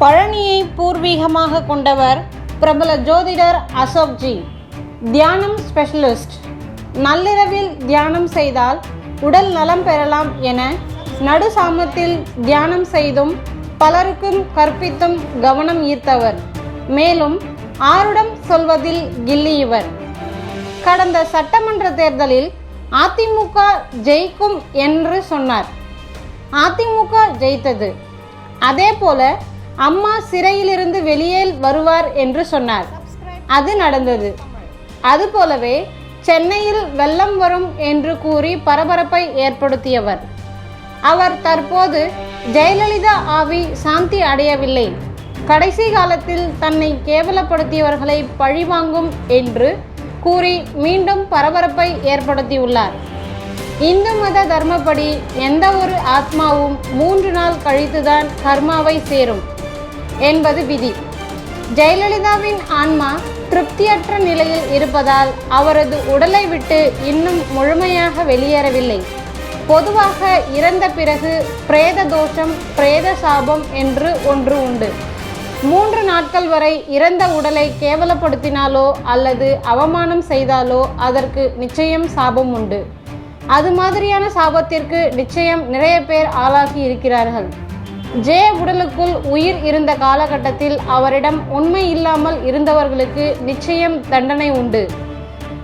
பழனியை பூர்வீகமாக கொண்டவர் பிரபல ஜோதிடர் அசோக்ஜி. தியானம் ஸ்பெஷலிஸ்ட் நள்ளிரவில் தியானம் செய்தால் உடல் நலம் பெறலாம் என நடு சாமத்தில் தியானம் செய்தும் பலருக்கும் கற்பித்தும் கவனம் ஈர்த்தவர். மேலும் ஆருடம் சொல்வதில் கில்லி இவர் கடந்த சட்டமன்ற தேர்தலில் அதிமுக ஜெயிக்கும் என்று சொன்னார். அதிமுக ஜெயித்தது. அதே போல அம்மா சிறையிலிருந்து வெளியே வருவார் என்று சொன்னார். அது நடந்தது. அதுபோலவே சென்னையில் வெள்ளம் வரும் என்று கூறி பரபரப்பை ஏற்படுத்தியவர். அவர் தற்போது ஜெயலலிதா ஆவி சாந்தி அடையவில்லை. கடைசி காலத்தில் தன்னை கேவலப்படுத்தியவர்களை பழிவாங்கும் என்று கூறி மீண்டும் பரபரப்பை ஏற்படுத்தியுள்ளார். இந்து மத தர்மப்படி எந்த ஒரு ஆத்மாவும் மூன்று நாள் கழித்துதான் கர்மாவை சேரும். என்பது விதி. ஜெயலலிதாவின் ஆன்மா திருப்தியற்ற நிலையில் இருப்பதால் அவரது உடலை விட்டு இன்னும் முழுமையாக வெளியேறவில்லை. பொதுவாக இறந்த பிறகு பிரேத தோஷம் பிரேத சாபம் என்று ஒன்று உண்டு. மூன்று நாட்கள் வரை இறந்த உடலை கேவலப்படுத்தினாலோ அல்லது அவமானம் செய்தாலோ அதற்கு நிச்சயம் சாபம் உண்டு. அது மாதிரியான சாபத்திற்கு நிச்சயம் நிறைய பேர் ஆளாகி இருக்கிறார்கள். ஜே உடலுக்குள் உயிர் இருந்த காலகட்டத்தில் அவரிடம் உண்மை இல்லாமல் இருந்தவர்களுக்கு நிச்சயம் தண்டனை உண்டு.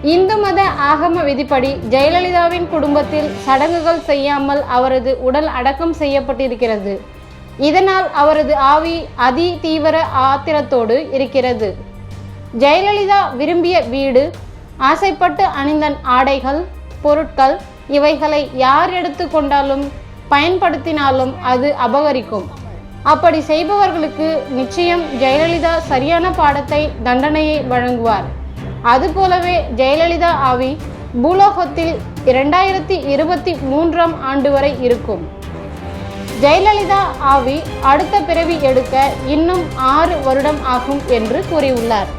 இந்து மத ஆகம விதிப்படி ஜெயலலிதாவின் குடும்பத்தில் சடங்குகள் செய்யாமல் அவரது உடல் அடக்கம் செய்யப்பட்டிருக்கிறது. இதனால் அவரது ஆவி அதி தீவிர ஆத்திரத்தோடு இருக்கிறது. ஜெயலலிதா விரும்பிய வீடு ஆசைப்பட்டு அணிந்த ஆடைகள் பொருட்கள் இவைகளை யார் எடுத்து கொண்டாலும் பயன்படுத்தினாலும் அது அபகரிக்கும். அப்படி செய்பவர்களுக்கு நிச்சயம் ஜெயலலிதா சரியான பாடத்தை தண்டனையை வழங்குவார். அதுபோலவே ஜெயலலிதா ஆவி பூலோகத்தில் இரண்டாயிரத்தி இருபத்தி மூன்றாம் ஆண்டு வரை இருக்கும். ஜெயலலிதா ஆவி அடுத்த பிறவி எடுக்க இன்னும் ஆறு வருடம் ஆகும் என்று கூறியுள்ளார்.